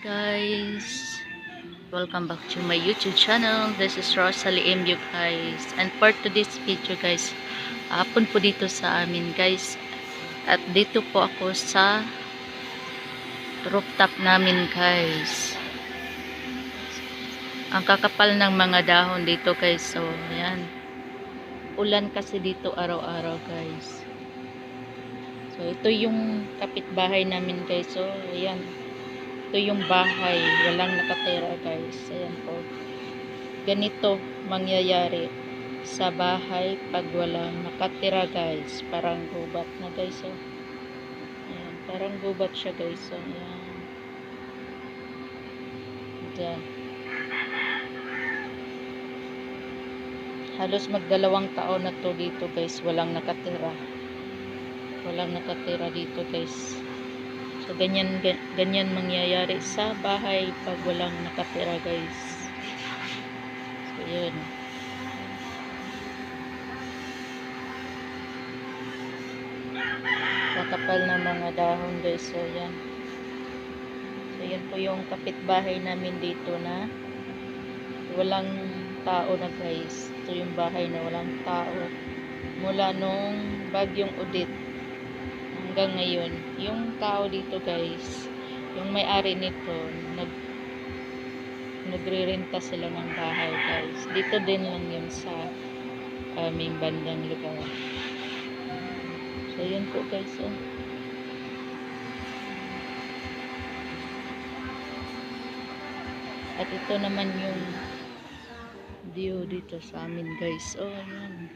guys! Welcome back to my YouTube channel. This is Rosalie MU guys. And for today's video guys, hapon po dito sa amin guys. At dito po ako sa rooftop namin guys. Ang kakapal ng mga dahon dito guys. So, ayan. Ulan kasi dito araw-araw guys. So, ito yung kapitbahay namin guys. So, ayan. Ito yung bahay. Walang nakatira guys. Ayan po. Ganito mangyayari sa bahay pag walang nakatira guys. Parang gubat na guys. Oh. Ayan. Parang gubat siya guys. So, ayan. Ayan. Halos magdalawang taon na to dito guys. Walang nakatira walang nakatira dito guys so ganyan ga- ganyan mangyayari sa bahay pag walang nakatira guys. So yun. Kakapal ng mga dahon guys. So yan. So yan po yung kapitbahay namin dito na walang tao na guys. Ito yung bahay na walang tao. Mula nung bagyong udit hanggang ngayon yung tao dito guys yung may-ari nito nag nagre-renta sila ng bahay guys. Dito din lang yun sa aming bandang lugar. So yun po guys oh. at ito naman yung view dito sa amin guys. Oh yan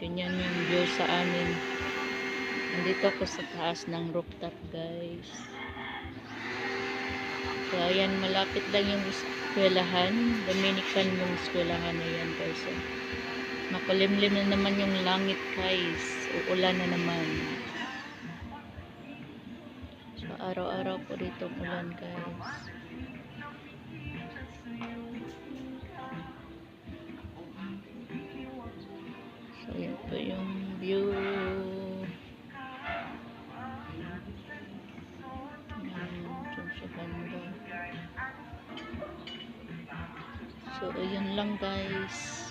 ganyan yung view sa amin Nandito ako sa taas ng rooftop guys. So ayan, malapit lang yung eskwelahan. Dominican yung eskwelahan na yan guys. Makulimlim na naman yung langit guys. Uulan na naman. So araw-araw po dito ulan guys. So yun po yung view. So, ayun lang guys.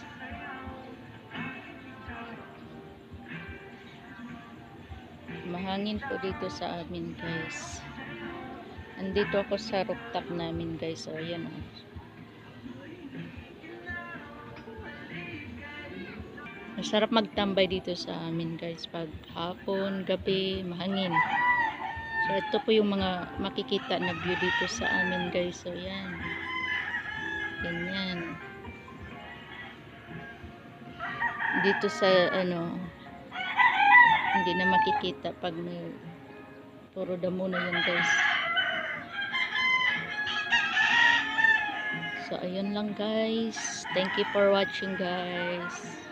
Mahangin po dito sa amin guys. Andito ako sa rooftop namin guys. So, ayan o. Masarap magtambay dito sa amin guys. Pag hapon, gabi, mahangin. So, ito po yung mga makikita na view dito sa amin guys. So, yan. Ganyan. Dito sa, ano, hindi na makikita pag may puro damo na yan guys. So, ayun lang guys. Thank you for watching guys.